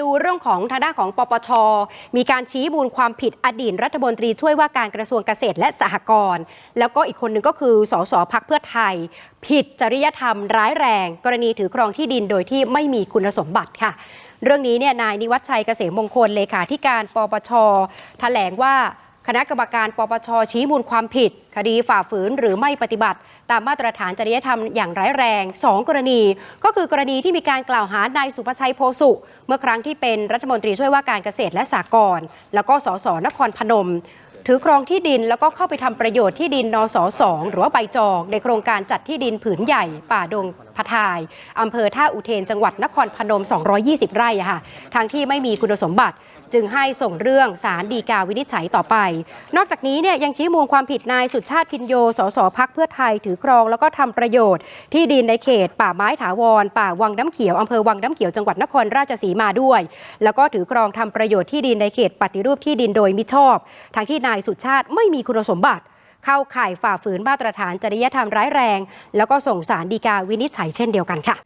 ดูเรื่องของทางด้านของปปช มีการชี้มูลความผิดอดีตรัฐมนตรีช่วยว่าการกระทรวงเกษตรและสหกรณ์แล้วก็อีกคนหนึ่งก็คือสสพักเพื่อไทย ผิดจริยธรรมร้ายแรง กรณีถือครองที่ดินโดยที่ไม่มีคุณสมบัติค่ะ เรื่องนี้เนี่ยนายนิวัฒชัยเกษมมงคลเลขาธิการปปชแถลงว่า คณะกรรมการปปชชี้มูลความผิด คดีฝ่าฝืนหรือไม่ปฏิบัติ ตามมาตรฐานจริยธรรมอย่างร้ายแรง 2 กรณี ก็คือกรณีที่มีการกล่าวหานายสุภชัยโพสุ เมื่อครั้งที่เป็นรัฐมนตรีช่วยว่าการเกษตรและสหกรณ์แล้วก็สสนครพนม ถือครองที่ดินแล้วก็เข้าไปทำประโยชน์ที่ดินนสสอหรือว่าใบจอง ในโครงการจัดที่ดินผืนใหญ่ ป่าดง พทายอำเภอท่าอุเทนจังหวัดนครพนม 220 ไร่ค่ะทางที่ไม่มีคุณสมบัติจึงให้ส่งเรื่องสารดีกาวินิจฉัยต่อไป นอกจากนี้เนี่ยยังชี้มูลความผิดนายสุชาติพินโย สสพักเพื่อไทยถือครองแล้วก็ทำประโยชน์ ที่ดินในเขต ป่าไม้ถาวร ป่าวังน้ำเขียวอำเภอวังน้ำเขียวจังหวัดนครราชสีมาด้วย แล้วก็ถือครองทำประโยชน์ที่ดินในเขตปฏิรูปที่ดินโดยมิชอบทางที่นายสุชาติไม่มีคุณสมบัติ เข้าข่ายฝ่าฝืนมาตรฐานจริยธรรมร้ายแรง แล้วก็ส่งสารดีกาวินิจฉัยเช่นเดียวกันค่ะ